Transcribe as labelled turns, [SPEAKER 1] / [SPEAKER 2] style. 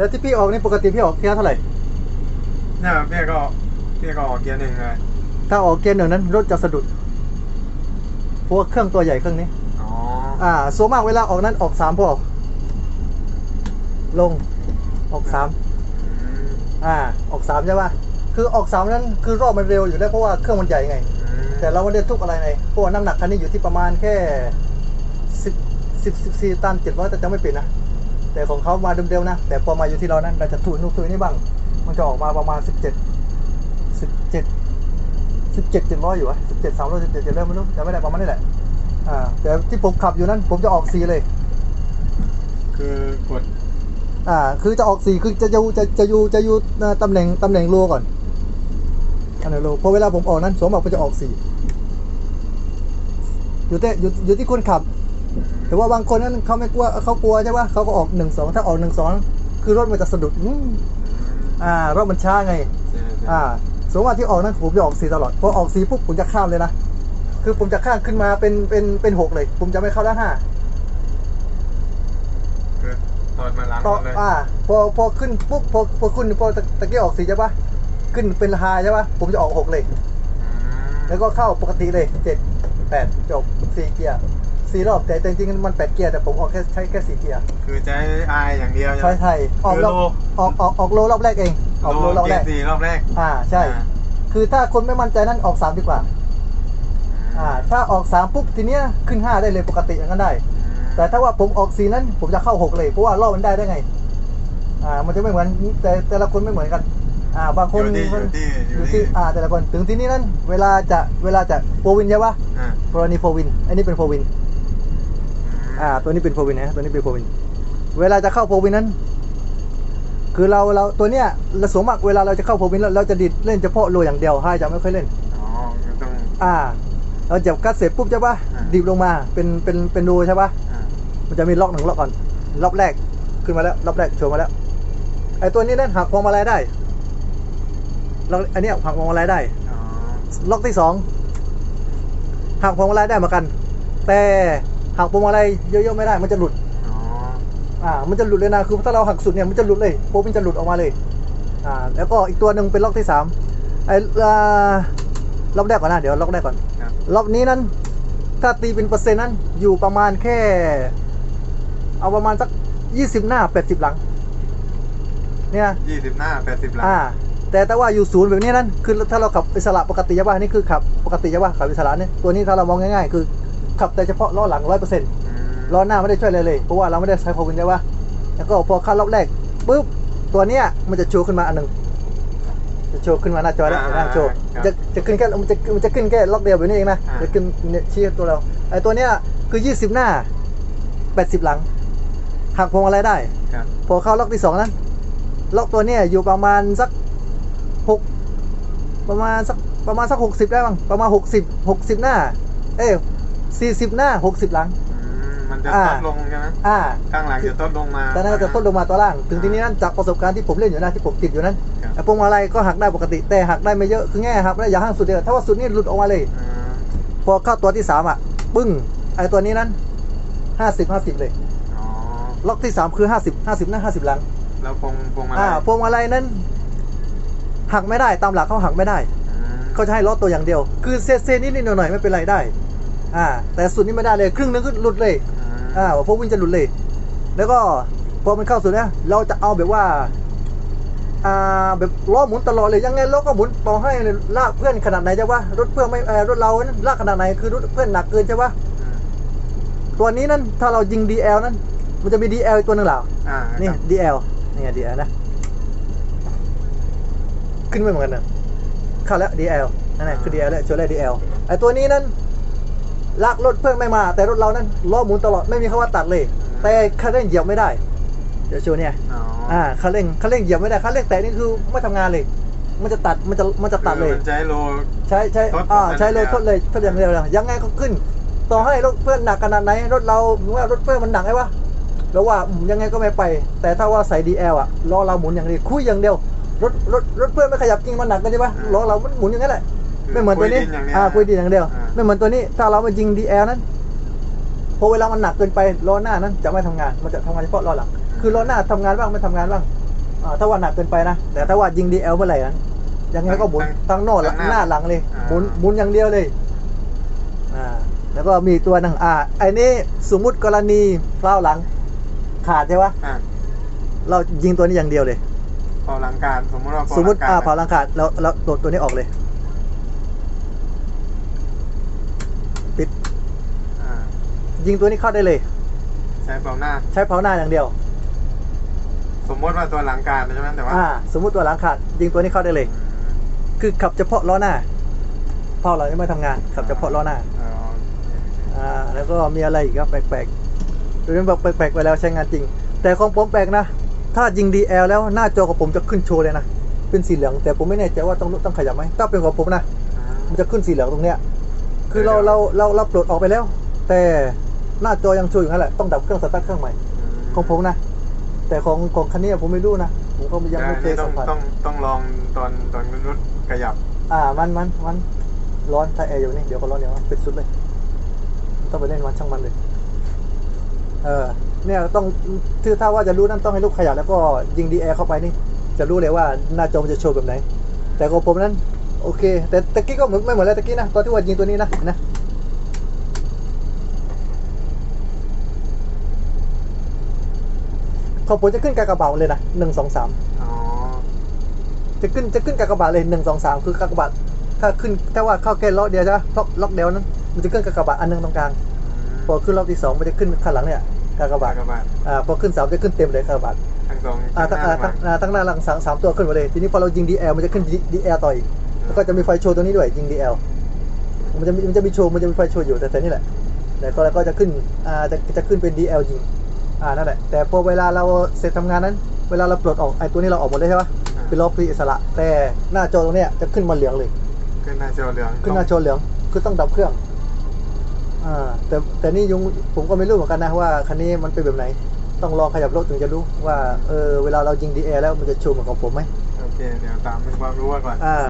[SPEAKER 1] แล้วที่พี่ออกนี่ปกติพี่ออกเกียร์เท่าไหร่
[SPEAKER 2] เนี่ยพี่ก็พี่ก็ออกเกียร์หนึ่งเลย
[SPEAKER 1] ถ้าออกเกียร์หนึ่งนั้นรถจะสะดุดเพราะว่าเครื่องตัวใหญ่เครื่องนี้
[SPEAKER 2] อ๋อ
[SPEAKER 1] อ่าส่วนมากเวลาออกนั้นออกสามพอออกลงออกสาม
[SPEAKER 2] อืม
[SPEAKER 1] อ่าออกสามใช่ป่ะคือออกสามนั้นคือรอบมันเร็วอยู่แล้วเพราะว่าเครื่องมันใหญ่ไง
[SPEAKER 2] อืม
[SPEAKER 1] แต่เราไม่ได้ทุกอะไรไงเพราะว่าน้ำหนักคันนี้อยู่ที่ประมาณแค่สิบสิบสิบสี่ตันเจ็ดร้อยแต่จะไม่ปิดนะ แต่ของเขามาเดิมๆนะ แต่พอมาอยู่ที่เรานั้นเราจะถูนู่นถูนี่บ้าง มันจะออกมาประมาณสิบเจ็ดสิบเจ็ดสิบเจ็ดเจ็ดร้อยอยู่วะสิบเจ็ดสามร้อยสิบเจ็ดเจ็ดร้อยไม่รู้จะไม่ได้ประมาณนี้แหละอ่าแต่ที่ผมขับอยู่นั้นผมจะออกสีเลย
[SPEAKER 2] คือกด
[SPEAKER 1] อ่า คือจะออกสีคือจะอยู่จะจะอยู่จะอยู่เอ่อตำแหน่งตำแหน่งโลก่อนตำแหน่งโลพอเวลาผมออกนั้นสวมบอกผมจะออกสีอยู่แต่อยู่อยู่ที่คนขับ แต่ว่าบางคนนั้นเขาไม่กลัวเขากลัวใช่ปะเขาก็ออกหนึ่งสองถ้าออกหนึ่งสองคือรถมันจะสะดุดอืมอ่ารถมันช้าไง อ่าสมมติว่าที่ออกนั้นผมจะออกสีตลอดพอออกสีปุ๊บผมจะข้ามเลยนะคือผมจะข้ามขึ้นมาเป็นเป็นเป็นหกเลย ผมจะไม่เข้าด้านห้า
[SPEAKER 2] คือตอนมาล้าง
[SPEAKER 1] ต่อ
[SPEAKER 2] รถเลย
[SPEAKER 1] อ่าพอพอขึ้นปุ๊บพอพอขึ้นพอตะตะกี้ออกสีใช่ปะขึ้นเป็นไฮใช่ปะผมจะออกหกเลย
[SPEAKER 2] อืม
[SPEAKER 1] แล้วก็เข้าปกติเลยเจ็ดแปดจบสี่เกียร์ สี่รอบแต่จริงๆมันแปดเกียร์แต่ผมออกแค่ใช้แค่สี่เกียร์
[SPEAKER 2] คือใช้ไออย่างเดียว
[SPEAKER 1] ใช่ใช่ออกรอบ
[SPEAKER 2] คือโล
[SPEAKER 1] ออกออกออกโลรอบแรกเองออกโลรอบ
[SPEAKER 2] เกี
[SPEAKER 1] แร
[SPEAKER 2] ย
[SPEAKER 1] ก
[SPEAKER 2] ร์สี่รอบแรก
[SPEAKER 1] อ่าใช่ คือถ้าคนไม่มั่นใจนั่นออกสามดีกว่า อ่า ถ้าออกสามปุ๊บทีเนี้ยขึ้นห้าได้เลยปกติอย่างนั้นได้ แต่ถ้าว่าผมออกสีนั้นผมจะเข้าหกเลยเพราะว่ารอบมันได้ได้ไง อ่า มันจะไม่เหมือนแต่แต่ละคนไม่เหมือนกันอ่าบางคน
[SPEAKER 2] อยู่ที่อยู่ที่
[SPEAKER 1] อ
[SPEAKER 2] อยู่
[SPEAKER 1] ยู่
[SPEAKER 2] ที่
[SPEAKER 1] ที่อ่าแต่ละคนถึงที่นี่นั้นเวลาจะเวลาจะโฟวินใช่ปะ
[SPEAKER 2] อ่าก
[SPEAKER 1] รณีโฟวิน อันนี้เป็นโฟวิน อ่า ตัวนี้เป็นโฟวินนะ ตัวนี้เป็นโฟวิน เวลาจะเข้าโฟวินนั้น คือเราเราตัวเนี้ยเราสวมมากเวลาเราจะเข้าโฟวินแล้วเราจะดิดเล่นเฉพาะโลอย่างเดียวให้จะไม่ค่อยเล่น
[SPEAKER 2] อ๋อก็ต้อง
[SPEAKER 1] อ่า เราจับกัดเสร็จปุ๊บใช่ปะ
[SPEAKER 2] อ่า
[SPEAKER 1] ดิบลงมา เป็นเป็นเป็นรูใช่ปะ
[SPEAKER 2] อ่า
[SPEAKER 1] มันจะมีล็อกหนึ่งล็อกก่อน ล็อกแรกขึ้นมาแล้ว ล็อกแรกโชว์มาแล้ว ไอ้ตัวนี้นั่นหักพวงมาลัยได้ล็อกอันเนี้ยหักพวงมาลัยได้
[SPEAKER 2] อ๋อ
[SPEAKER 1] ล็อกที่สองหักพวงมาลัยได้เหมือนกัน แต่ หักพวงมาลัยเยอะๆไม่ได้ มันจะหลุด
[SPEAKER 2] อ๋อ
[SPEAKER 1] อ่า มันจะหลุดเลยนะ คือถ้าเราหักสุดเนี่ย มันจะหลุดเลยโป๊ะมันจะหลุดออกมาเลย อ่า แล้วก็อีกตัวหนึ่งเป็นล็อกที่สามไอ้อ่าล็อกแรกก่อนนะ เดี๋ยวล็อกแรกก่อน
[SPEAKER 2] ครับ
[SPEAKER 1] รอบนี้นั้น ถ้าตีเป็นเปอร์เซ็นต์นั้น อยู่ประมาณแค่ เอาประมาณสักยี่สิบหน้าแปดสิบหลัง เนี่ย
[SPEAKER 2] ยี่สิบหน้าแปดสิบหลัง
[SPEAKER 1] อ่า แต่ถ้าว่าอยู่ศูนย์แบบนี้นั้น คือถ้าเราขับอิสระปกติใช่ป่ะนี่คือขับปกติใช่ป่ะขับอิสระเนี่ยตัวนี้ถ้าเรามองง่ายๆ คือ ขับแต่เฉพาะล้อหลังร้อยเปอร์เซ็นต์
[SPEAKER 2] อืม
[SPEAKER 1] ล้อหน้าไม่ได้ช่วยเลยเลย เพราะว่าเราไม่ได้ใช้พอวินใช่ป่ะแล้วก็พอเข้ารอบแรกปุ๊บตัวเนี้ยมันจะโชว์ขึ้นมาอันหนึ่งจะโชว์ขึ้นมาหน้าจอแล้วเห็นไหมโชว์จะจะขึ้นแค่มันจะมันจะขึ้นแค่ล็อกเดียวแบบนี้เองนะจะขึ้นเนี่ยชี้ตัวเราไอ้ตัวเนี้ยคือยี่สิบหน้าแปดสิบหลังหักพวงอะไรได้
[SPEAKER 2] ครับ
[SPEAKER 1] พอเข้าล็อกที่สองนั้น ล็อกตัวเนี้ยอยู่ประมาณสักหกประมาณสักประมาณสักหกสิบได้บ้างประมาณหกสิบหกสิบหน้า เอ้ สี่สิบหน้าหกสิบหลัง
[SPEAKER 2] อืมมันจะ
[SPEAKER 1] อ่า
[SPEAKER 2] ลดลงใช่ไหม
[SPEAKER 1] อ่า
[SPEAKER 2] ข้างหลังจะลดลงมา
[SPEAKER 1] แต่นั่นก็จะต้นลงมาตัวล่าง ถึงทีนี้นั้นจากประสบการณ์ที่ผมเล่นอยู่นะที่ผมติดอยู่นั้น
[SPEAKER 2] ครับ
[SPEAKER 1] ไอ้พวงมาลัยก็หักได้ปกติแต่หักได้ไม่เยอะคือแง่หักได้อย่าห้างสุดเดียวถ้าว่าสุดนี่หลุดออกมาเลย
[SPEAKER 2] อืม
[SPEAKER 1] พอเข้าตัวที่สามอะปึ้งไอ้ตัวนี้นั้นห้าสิบห้าสิบเลย
[SPEAKER 2] อ๋อ
[SPEAKER 1] ล็อกที่สามคือห้าสิบห้าสิบหน้าห้าสิบหลัง
[SPEAKER 2] แล้วพวงพวงมาลั
[SPEAKER 1] อ่ายพวงมาลัยนั้นหักไม่ได้ตามหลักเขาหักไม่ได้
[SPEAKER 2] อืม
[SPEAKER 1] เขาจะให้ล้อตัวอย่างเดียว คือเซเซนิดนิดหน่อยหน่อยๆไม่เป็นไรได้ อ่า แต่สุดนี่ไม่ได้เลยครึ่งนึงก็หลุดเลย
[SPEAKER 2] อืม
[SPEAKER 1] อ่าพวกวินจะหลุดเลย แล้วก็พอมันเข้าสุดเนี่ยเราจะเอาแบบว่า อ่าแบบล้อหมุนตลอดเลยยังไงล้อก็หมุนต่อให้ลากเพื่อนขนาดไหนจะว่ารถเพื่อนไม่เอ่อรถเรานั้นลากขนาดไหนคือรถเพื่อนหนักเกินใช่ปะ
[SPEAKER 2] อืม
[SPEAKER 1] ตัวนี้นั้นถ้าเรายิง DL นั้น มันจะมี DL อีกตัวหนึ่งเหรอ
[SPEAKER 2] อ่า
[SPEAKER 1] นี่
[SPEAKER 2] ครับ
[SPEAKER 1] DL นี่ไง DL นะ ขึ้นไม่เหมือนกันนะเข้าแล้ว DL นั่นแหละคือ DL แล้วโชว์แล้ว DL ไอตัวนี้นั้น ลากรถเพื่อนไม่มา แต่รถเรานั้นล้อหมุนตลอดไม่มีคำว่าตัดเลย แต่คันเร่งเหยียบไม่ได้ เดี๋ยวโชว์เนี่ย
[SPEAKER 2] อ๋ออ
[SPEAKER 1] อ่าคันเร่งคันเร่งเหยียบไม่ได้คันเร่งแตะนี่คือไม่ทำงานเลย มันจะตัดมันจะมันจะตัดเลย
[SPEAKER 2] คือมันใช้โล
[SPEAKER 1] ใช้ใช้
[SPEAKER 2] ทด
[SPEAKER 1] อ่า
[SPEAKER 2] ทด
[SPEAKER 1] ใช้เลย
[SPEAKER 2] อย่าง
[SPEAKER 1] ทดเลยทดอย่างเดียวเลยยังไงก็ขึ้น ต่อให้รถเพื่อนหนักขนาดไหนรถเราหรือว่ารถเพื่อนมันหนักไงวะแล้วว่าอืมยังไงก็ไม่ไป แต่ถ้าว่าใส่ DL อะล้อเราหมุนอย่างเดียวคุยอย่างเดียวรถรถรถเพื่อนไม่ขยับจริงมันหนักกันใช่ปะล้อเรามันหมุนอย่างนั้นแหละไม่เหมือนตัวนี้
[SPEAKER 2] คุยดิอย่างเดียว
[SPEAKER 1] อ่าคุยดีอย่างเดียว
[SPEAKER 2] อ่า
[SPEAKER 1] ไม่เหมือนตัวนี้ ถ้าเรามายิง DL นั้นพอเวลามันหนักเกินไปล้อหน้านั้นจะไม่ทำงาน มันจะทำงานเฉพาะล้อหลัง คือล้อหน้าทำงานบ้างไม่ทำงานบ้างอ่าถ้าว่าหนักเกินไปนะ แต่ถ้าว่ายิง DL เมื่อไหร่นั้นยังไงก็หมุน
[SPEAKER 2] ทั้ง
[SPEAKER 1] ทั้งโน่น
[SPEAKER 2] ทั้งหน้า
[SPEAKER 1] หน้าหลังเลย
[SPEAKER 2] อ่า
[SPEAKER 1] หมุนหมุนอย่างเดียวเลยอ่าแล้วก็มีตัวหนึ่งอ่าไอ้นี่สมมุติกรณีเล้าวหลังขาดใช่ปะ
[SPEAKER 2] อ่า
[SPEAKER 1] เรายิงตัวนี้อย่างเดียวเลย
[SPEAKER 2] พอหลังการสมมติว่าพอ
[SPEAKER 1] สมมติ
[SPEAKER 2] หลัง
[SPEAKER 1] อ่า
[SPEAKER 2] การ
[SPEAKER 1] เผาหลังขาดแล้วแล้วตัวตัวนี้ออกเลย ปิด
[SPEAKER 2] อ่า
[SPEAKER 1] ยิงตัวนี้เข้าได้เลย
[SPEAKER 2] ใช้เบาหน้า
[SPEAKER 1] ใช้เผาหน้าอย่างเดียว
[SPEAKER 2] สมมติว่าตัวหลังการใช่ไหมแต่ว่า
[SPEAKER 1] อ่า สมมุติตัวหลังขาด ยิงตัวนี้เข้าได้เลย คือขับเฉพาะล้อหน้าเผาหลังยังไม่ทำงานขับเฉพาะล้อหน้า
[SPEAKER 2] อ๋อ
[SPEAKER 1] อ่าแล้วก็มีอะไรอีกครับแปลกๆตัวนี้บอกแปลกๆไปแล้วใช้งานจริง แต่ของผมแปลกนะ ถ้ายิง DL แล้วหน้าจอของผมจะขึ้นโชว์เลยนะ เป็นสีเหลือง แต่ผมไม่แน่ใจว่าต้องต้องขยับไหมถ้าเป็นของผมนะ
[SPEAKER 2] อ่า
[SPEAKER 1] มันจะขึ้นสีเหลืองตรงเนี้ย คือเรา
[SPEAKER 2] เดี๋ยว
[SPEAKER 1] เราเราเราปลดออกไปแล้ว แต่ หน้าจอยังโชว์อยู่นั่นแหละต้องดับเครื่องสตาร์ทเครื่องใหม่ของผมนะ แต่ของของคันนี้ผมไม่รู้นะ ผมก็ยังไม่เคย
[SPEAKER 2] ต้อ
[SPEAKER 1] สั
[SPEAKER 2] ง
[SPEAKER 1] มผัส
[SPEAKER 2] ต้องต้องลองตอนตอนรถขยับ
[SPEAKER 1] อ่ามันมันมันร้อนถ้าแอร์อยู่นี่เดี๋ยวก็ร้อนเดี๋ยวปิดสุดเลย ต้องไปเล่นมันช่างมันเลยเออเนี่ยต้องคือถ้าว่าจะรู้นั่นต้องให้ลูกขยับแล้วก็ยิงดีแอร์เข้าไปนี่ จะรู้เลยว่าหน้าจอมันจะโชว์แบบไหน แต่ของผมนั้น โอเค แต่ตะกี้ก็เหมือนไม่เหมือนแล้วตะกี้นะตอนที่ว่ายิงตัวนี้นะนะ ของผมจะขึ้นกากบาทเลยนะหนึ่งสองสาม
[SPEAKER 2] อ๋อ
[SPEAKER 1] จะขึ้นจะขึ้นกากบาทเลยหนึ่งสองสามคือกากบาทถ้าขึ้นถ้าว่าเข้าแค่ล็อกเดียวใช่ไหมล็อกล็อกเดียวนั้นมันจะขึ้นกากบาทอันหนึงตรงกลางพอขึ้นรอบที่สองมันจะขึ้นข้างหลังเนี่ยกากบาท
[SPEAKER 2] กระบาด
[SPEAKER 1] อ่าพอขึ้นสามจะขึ้นเต็มเลยกากบาท
[SPEAKER 2] ทั้งสอง
[SPEAKER 1] อ่าทั้ง
[SPEAKER 2] ห
[SPEAKER 1] อ่า
[SPEAKER 2] น้า
[SPEAKER 1] ทั้งอ่าทั้งหน้าหลังสามสามตัวขึ้นมาเลย ทีนี้พอเรายิง DL มันจะขึ้น DL ต่ออีกแล้วก็จะมีไฟโชว์ตัวนี้ด้วยยิง DL มันจะมีมันจะมีโชว์มันจะมีไฟโชว์อยู่แต่แต่นี่แหละแต่ก็แล้วก็จะขึ้นอ่าจะจะขึ้นเป็น DL ยิง อ่านั่นแหละแต่พอเวลาเราเสร็จทำงานนั้น เวลาเราปลดออกไอ้ตัวนี้เราออกหมดเลยใช่ปะ
[SPEAKER 2] อ่า
[SPEAKER 1] เป็นล้อฟรีอิสระ แต่หน้าจอตรงเนี้ยจะขึ้นมาเหลืองเลย
[SPEAKER 2] ขึ้นหน้าจอเหลือง
[SPEAKER 1] ขึ้นหน้าจอเหลืองคือต้องดับเครื่องอ่าแต่แต่นี่ยุงผมก็ไม่รู้เหมือนกันนะว่าคันนี้มันเป็นแบบไหน ต้องลองขยับรถถึงจะรู้ว่าเออเวลาเรายิงดีแอแล้วมันจะโชว์เหมือนของผมไหม
[SPEAKER 2] โอเคเดี๋ยวตามเป็นความรู้ไว้ก่อน
[SPEAKER 1] อ่า